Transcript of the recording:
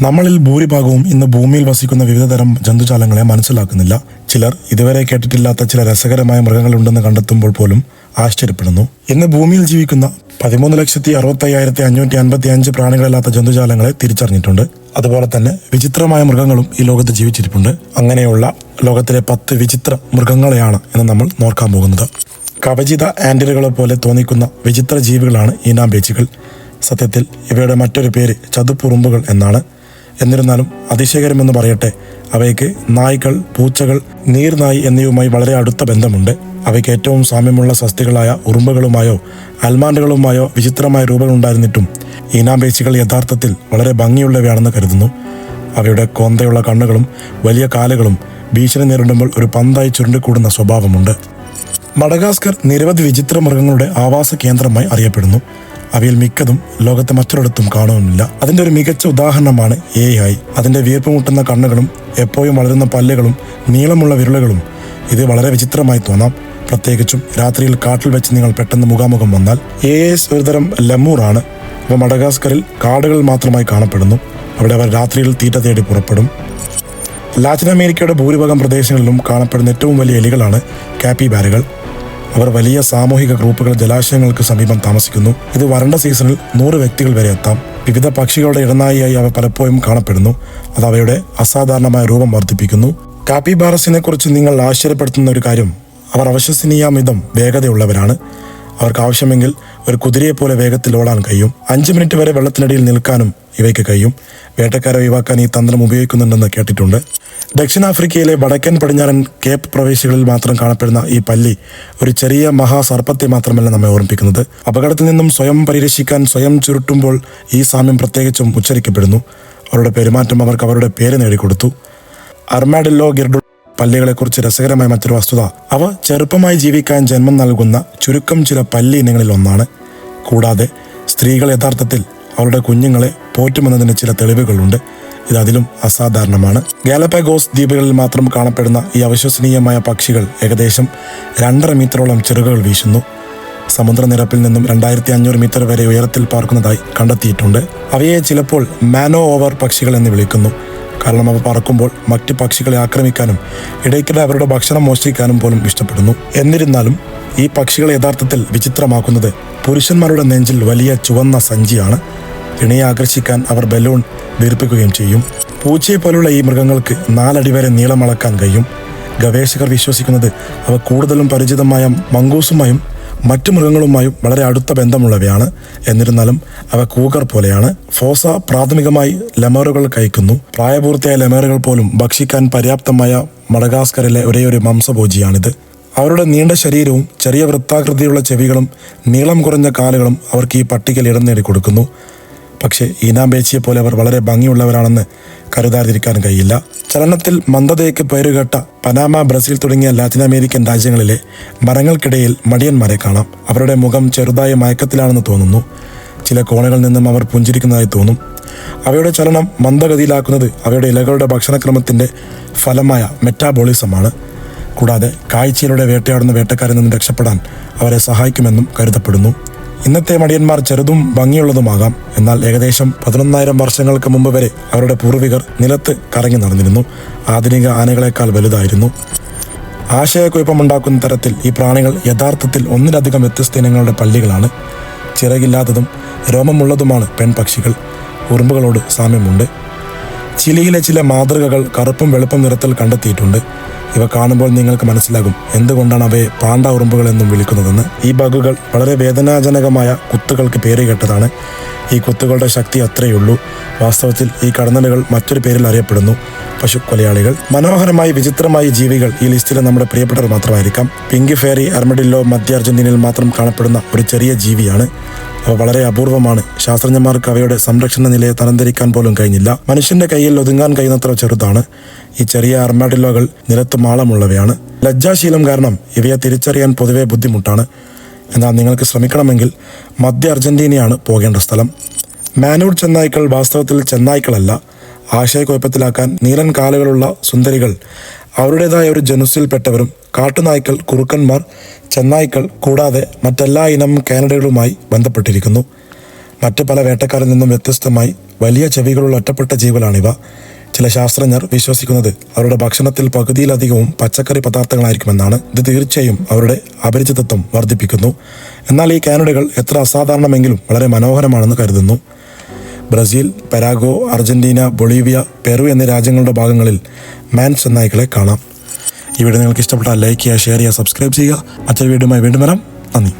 നമ്മളിൽ ഭൂരിഭാഗവും ഇന്ന് ഭൂമിയിൽ വസിക്കുന്ന വിവിധതരം ജന്തുജാലങ്ങളെ മനസ്സിലാക്കുന്നില്ല. ചിലർ ഇതുവരെ കേട്ടിട്ടില്ലാത്ത ചില രസകരമായ മൃഗങ്ങളുണ്ടെന്ന് കണ്ടെത്തുമ്പോൾ പോലും ആശ്ചര്യപ്പെടുന്നു. ഇന്ന് ഭൂമിയിൽ ജീവിക്കുന്ന പതിമൂന്ന് ലക്ഷത്തി അറുപത്തി അയ്യായിരത്തി അഞ്ഞൂറ്റി അൻപത്തി അഞ്ച് പ്രാണികളില്ലാത്ത ജന്തുജാലങ്ങളെ തിരിച്ചറിഞ്ഞിട്ടുണ്ട്. അതുപോലെ തന്നെ വിചിത്രമായ മൃഗങ്ങളും ഈ ലോകത്ത് ജീവിച്ചിരിപ്പുണ്ട്. അങ്ങനെയുള്ള ലോകത്തിലെ പത്ത് വിചിത്ര മൃഗങ്ങളെയാണ് എന്ന് നമ്മൾ നോക്കാൻ പോകുന്നത്. കവചിത ആൻഡിലുകളെ പോലെ തോന്നിക്കുന്ന വിചിത്ര ജീവികളാണ് ഈനാമ്പേച്ചികൾ സത്യത്തിൽ ഇവയുടെ മറ്റൊരു പേര് ചതുപ്പുറുമ്പുകൾ എന്നാണ്. എന്നിരുന്നാലും അതിശയകരമെന്ന് പറയട്ടെ അവയ്ക്ക് നായ്ക്കൾ പൂച്ചകൾ നീർനായി എന്നിവയുമായി വളരെ അടുത്ത ബന്ധമുണ്ട്. അവയ്ക്ക് ഏറ്റവും സാമ്യമുള്ള സസ്തികളായ ഉറുമ്പുകളുമായോ അൽമാൻഡുകളുമായോ വിചിത്രമായ രൂപങ്ങൾ രൂപങ്ങളുണ്ടായിരുന്നിട്ടും ഈനാമ്പേച്ചികൾ യഥാർത്ഥത്തിൽ വളരെ ഭംഗിയുള്ളവയാണെന്ന് കരുതുന്നു. അവയുടെ കൊന്തയുള്ള കണ്ണുകളും വലിയ കാലുകളും ഭീഷണി നേരിടുമ്പോൾ ഒരു പന്തായി ചുരുണ്ടിക്കൂടുന്ന സ്വഭാവമുണ്ട്. മഡഗാസ്കർ നിരവധി വിചിത്ര മൃഗങ്ങളുടെ ആവാസ കേന്ദ്രമായി അറിയപ്പെടുന്നു. അവയിൽ മിക്കതും ലോകത്തെ മറ്റൊരിടത്തും കാണുന്നില്ല. അതിന്റെ ഒരു മികച്ച ഉദാഹരണമാണ് എ ഐ അതിന്റെ വീർപ്പുമുട്ടുന്ന കണ്ണുകളും എപ്പോഴും വളരുന്ന പല്ലുകളും നീളമുള്ള വിരലുകളും. ഇത് വളരെ വിചിത്രമായി തോന്നാം. പ്രത്യേകിച്ചും രാത്രിയിൽ കാട്ടിൽ വെച്ച് നിങ്ങൾ പെട്ടെന്ന് മുഖാമുഖം വന്നാൽ. എ എസ് ഒരുതരം ലമൂറാണ് ഇവ മഡഗാസ്കറിൽ കാടുകൾ മാത്രമായി കാണപ്പെടുന്നു. അവിടെ അവർ രാത്രിയിൽ തീറ്റ തേടി പുറപ്പെടും. ലാറ്റിൻ അമേരിക്കയുടെ ഭൂരിഭാഗം പ്രദേശങ്ങളിലും കാണപ്പെടുന്ന ഏറ്റവും വലിയ എലികളാണ് കാപ്പിബാരുകൾ. അവർ വലിയ സാമൂഹിക ഗ്രൂപ്പുകൾ ജലാശയങ്ങൾക്ക് സമീപം താമസിക്കുന്നു. ഇത് വരണ്ട സീസണിൽ നൂറ് വ്യക്തികൾ വരെ എത്താം. വിവിധ പക്ഷികളുടെ ഇടനായിയായി അവ പലപ്പോഴും കാണപ്പെടുന്നു. അത് അവയുടെ അസാധാരണമായ രൂപം വർദ്ധിപ്പിക്കുന്നു. കാപ്പിബാറസിനെ കുറിച്ച് നിങ്ങൾ ആശ്ചര്യപ്പെടുത്തുന്ന ഒരു കാര്യം അവർ അവശ്വസനീയമിതം വേഗതയുള്ളവരാണ്. അവർക്ക് ആവശ്യമെങ്കിൽ ഒരു കുതിരയെ പോലെ വേഗത്തിൽ ഓടാൻ കഴിയും. അഞ്ച് മിനിറ്റ് വരെ വെള്ളത്തിനടിയിൽ നിൽക്കാനും ഇവയ്ക്ക് കഴിയും. വേട്ടക്കാരെ ഒഴിവാക്കാൻ ഈ തന്ത്രം ഉപയോഗിക്കുന്നുണ്ടെന്ന് കേട്ടിട്ടുണ്ട്. ദക്ഷിണാഫ്രിക്കയിലെ വടക്കൻ പടിഞ്ഞാറൻ കേപ്പ് പ്രവേശികളിൽ മാത്രം കാണപ്പെടുന്ന ഈ പല്ലി ഒരു ചെറിയ മഹാസർപ്പത്തെ മാത്രമല്ല നമ്മെ ഓർമ്മിപ്പിക്കുന്നത്. അപകടത്തിൽ നിന്നും സ്വയം പരിരക്ഷിക്കാൻ സ്വയം ചുരുട്ടുമ്പോൾ ഈ സാമ്യം പ്രത്യേകിച്ചും ഉച്ചരിക്കപ്പെടുന്നു. അവരുടെ പെരുമാറ്റം അവർക്ക് അവരുടെ പേര് നേടിക്കൊടുത്തു. അർമാഡില്ലോ ഗിർഡു പല്ലികളെക്കുറിച്ച് രസകരമായ മറ്റൊരു വസ്തുത. അവ ചെറുപ്പമായി ജീവിക്കാൻ ജന്മം നൽകുന്ന ചുരുക്കം ചില പല്ലി ഇനങ്ങളിൽ ഒന്നാണ്. കൂടാതെ സ്ത്രീകൾ യഥാർത്ഥത്തിൽ അവരുടെ കുഞ്ഞുങ്ങളെ പോറ്റുമെന്നതിന് ചില തെളിവുകളുണ്ട്. ഇത് അതിലും അസാധാരണമാണ്. ഗാലപ്പാഗോസ് ദ്വീപുകളിൽ മാത്രം കാണപ്പെടുന്ന ഈ അവിശ്വസനീയമായ പക്ഷികൾ ഏകദേശം രണ്ടര മീറ്ററോളം ചിറകുകൾ വീശുന്നു. സമുദ്രനിരപ്പിൽ നിന്നും രണ്ടായിരത്തി അഞ്ഞൂറ് മീറ്റർ വരെ ഉയരത്തിൽ പാർക്കുന്നതായി കണ്ടെത്തിയിട്ടുണ്ട്. അവയെ ചിലപ്പോൾ മാനോ ഓവർ പക്ഷികൾ എന്ന് വിളിക്കുന്നു. കാരണം അവ പറക്കുമ്പോൾ മറ്റ് പക്ഷികളെ ആക്രമിക്കാനും ഇടയ്ക്കിടെ അവരുടെ ഭക്ഷണം മോഷ്ടിക്കാനും പോലും ഇഷ്ടപ്പെടുന്നു. എന്നിരുന്നാലും ഈ പക്ഷികളെ യഥാർത്ഥത്തിൽ വിചിത്രമാക്കുന്നത് പുരുഷന്മാരുടെ നെഞ്ചിൽ വലിയ ചുവന്ന സഞ്ചിയാണ്. ഇണയെ ആകർഷിക്കാൻ അവർ ബലൂൺ വീർപ്പിക്കുകയും ചെയ്യും. പൂച്ചയെ പോലുള്ള ഈ മൃഗങ്ങൾക്ക് നാലടി വരെ നീളം അളക്കാൻ കഴിയും. ഗവേഷകർ വിശ്വസിക്കുന്നത് അവ കൂടുതലും പരിചിതമായ മംഗൂസുമായും മറ്റു മൃഗങ്ങളുമായും വളരെ അടുത്ത ബന്ധമുള്ളവയാണ്. എന്നിരുന്നാലും അവ കൂകർ പോലെയാണ്. ഫോസ പ്രാഥമികമായി ലെമറുകൾ കഴിക്കുന്നു. പ്രായപൂർത്തിയായ ലെമറുകൾ പോലും ഭക്ഷിക്കാൻ പര്യാപ്തമായ മഡഗാസ്കറിലെ ഒരേയൊരു മാംസഭോജിയാണിത്. അവരുടെ നീണ്ട ശരീരവും ചെറിയ വൃത്താകൃതിയുള്ള ചെവികളും നീളം കുറഞ്ഞ കാലുകളും അവർക്ക് ഈ പട്ടികയിൽ ഇടം നേടി കൊടുക്കുന്നു പക്ഷേ ഈനാമ്പേച്ചിയെ പോലെ അവർ വളരെ ഭംഗിയുള്ളവരാണെന്ന് കരുതാതിരിക്കാൻ കഴിയില്ല. ചലനത്തിൽ മന്ദതയ്ക്ക് പേരുകേട്ട പനാമ ബ്രസീൽ തുടങ്ങിയ ലാറ്റിൻ അമേരിക്കൻ രാജ്യങ്ങളിലെ മരങ്ങൾക്കിടയിൽ മടിയന്മാരെ കാണാം. അവരുടെ മുഖം ചെറുതായ മയക്കത്തിലാണെന്ന് തോന്നുന്നു. ചില കോണുകളിൽ നിന്നും അവർ പുഞ്ചിരിക്കുന്നതായി തോന്നും. അവയുടെ ചലനം മന്ദഗതിയിലാക്കുന്നത് അവയുടെ ഇലകളുടെ ഭക്ഷണക്രമത്തിന്റെ ഫലമായ മെറ്റാബോളിസമാണ്. കൂടാതെ കാഴ്ചയിലൂടെ വേട്ടയാടുന്ന വേട്ടക്കാരിൽ നിന്നും രക്ഷപ്പെടാൻ അവരെ സഹായിക്കുമെന്നും കരുതപ്പെടുന്നു. ഇന്നത്തെ മടിയന്മാർ ചെറുതും ഭംഗിയുള്ളതുമാകാം. എന്നാൽ ഏകദേശം പതിനൊന്നായിരം വർഷങ്ങൾക്ക് മുമ്പ് വരെ അവരുടെ പൂർവികർ നിലത്ത് കറങ്ങി നടന്നിരുന്നു. ആധുനിക ആനകളെക്കാൾ വലുതായിരുന്നു. ആശയക്കുഴപ്പമുണ്ടാക്കുന്ന തരത്തിൽ ഈ പ്രാണികൾ യഥാർത്ഥത്തിൽ ഒന്നിലധികം വ്യത്യസ്ത ഇനങ്ങളുടെ പള്ളികളാണ് ചിറകില്ലാത്തതും രോമമുള്ളതുമാണ് പെൺപക്ഷികൾ. ഉറുമ്പുകളോട് സാമ്യമുണ്ട്. ചിലിയിലെ ചില മാതൃകകൾ കറുപ്പും വെളുപ്പും നിറത്തിൽ കണ്ടെത്തിയിട്ടുണ്ട്. ഇവ കാണുമ്പോൾ നിങ്ങൾക്ക് മനസ്സിലാകും എന്തുകൊണ്ടാണ് അവയെ പാണ്ട ഉറുമ്പുകൾ എന്നും വിളിക്കുന്നതെന്ന്. ഈ ബഗുകൾ വളരെ വേദനാജനകമായ കുത്തുകൾക്ക് പേര് കേട്ടതാണ്. ഈ കുത്തുകളുടെ ശക്തി അത്രയുള്ളൂ വാസ്തവത്തിൽ ഈ കടന്നലുകൾ മറ്റൊരു പേരിൽ അറിയപ്പെടുന്നു. പശുക്കൊലയാളികൾ മനോഹരമായി വിചിത്രമായി ജീവികൾ ഈ ലിസ്റ്റിലെ നമ്മുടെ പ്രിയപ്പെട്ടവർ മാത്രമായിരിക്കാം. പിങ്കി ഫേറി അർമഡില്ലോ മധ്യ അർജന്റീനയിൽ മാത്രം കാണപ്പെടുന്ന ഒരു ചെറിയ ജീവിയാണ്. വളരെ അപൂർവമാണ്. ശാസ്ത്രജ്ഞന്മാർക്ക് അവയുടെ സംരക്ഷണ നിലയെ തരംതിരിക്കാൻ പോലും കഴിഞ്ഞില്ല. മനുഷ്യന്റെ കയ്യിൽ ഒതുങ്ങാൻ കഴിയുന്നത്ര ചെറുതാണ്. ഈ ചെറിയ അർമാഡിലോകൾ നിലത്ത് മാളമുള്ളവയാണ്. ലജ്ജാശീലം കാരണം ഇവയെ തിരിച്ചറിയാൻ പൊതുവെ ബുദ്ധിമുട്ടാണ്. എന്നാൽ നിങ്ങൾക്ക് ശ്രമിക്കണമെങ്കിൽ മധ്യ അർജന്റീനയാണ് പോകേണ്ട സ്ഥലം. മാനൂർ ചെന്നായ്ക്കൾ വാസ്തവത്തിൽ ചെന്നായ്ക്കളല്ല. ആശയക്കുഴപ്പത്തിലാക്കാൻ നീലൻ കാലുകളുള്ള സുന്ദരികൾ അവരുടേതായ ഒരു ജനുസിൽപ്പെട്ടവരും കാട്ടുനായ്ക്കൾ കുറുക്കന്മാർ ചെന്നായ്ക്കൾ കൂടാതെ മറ്റെല്ലാ ഇനം കാനഡകളുമായി ബന്ധപ്പെട്ടിരിക്കുന്നു. മറ്റ് പല വേട്ടക്കാരിൽ നിന്നും വ്യത്യസ്തമായി വലിയ ചെവികളുള്ള ഒറ്റപ്പെട്ട ജീവികളാണിവ ചില ശാസ്ത്രജ്ഞർ വിശ്വസിക്കുന്നത് അവരുടെ ഭക്ഷണത്തിൽ പകുതിയിലധികവും പച്ചക്കറി പദാർത്ഥങ്ങളായിരിക്കുമെന്നാണ്. ഇത് തീർച്ചയായും അവരുടെ അപരിചിതത്വം വർദ്ധിപ്പിക്കുന്നു. എന്നാൽ ഈ കാനഡകൾ എത്ര അസാധാരണമെങ്കിലും വളരെ മനോഹരമാണെന്ന് കരുതുന്നു. Brazil Paraguay Argentina Bolivia Peru എന്നീ രാജ്യങ്ങളുടെ ഭാഗങ്ങളിൽ മാൻസ് നായ്ക്കളെ കാണാം. ഈ വീഡിയോ നിങ്ങൾക്ക് ഇഷ്ടപ്പെട്ടാൽ ലൈക്ക് ചെയ്യുക ഷെയർ ചെയ്യുക സബ്സ്ക്രൈബ് ചെയ്യുക. മറ്റൊരു വീഡിയോയുമായി വീണ്ടും വരാം. നന്ദി.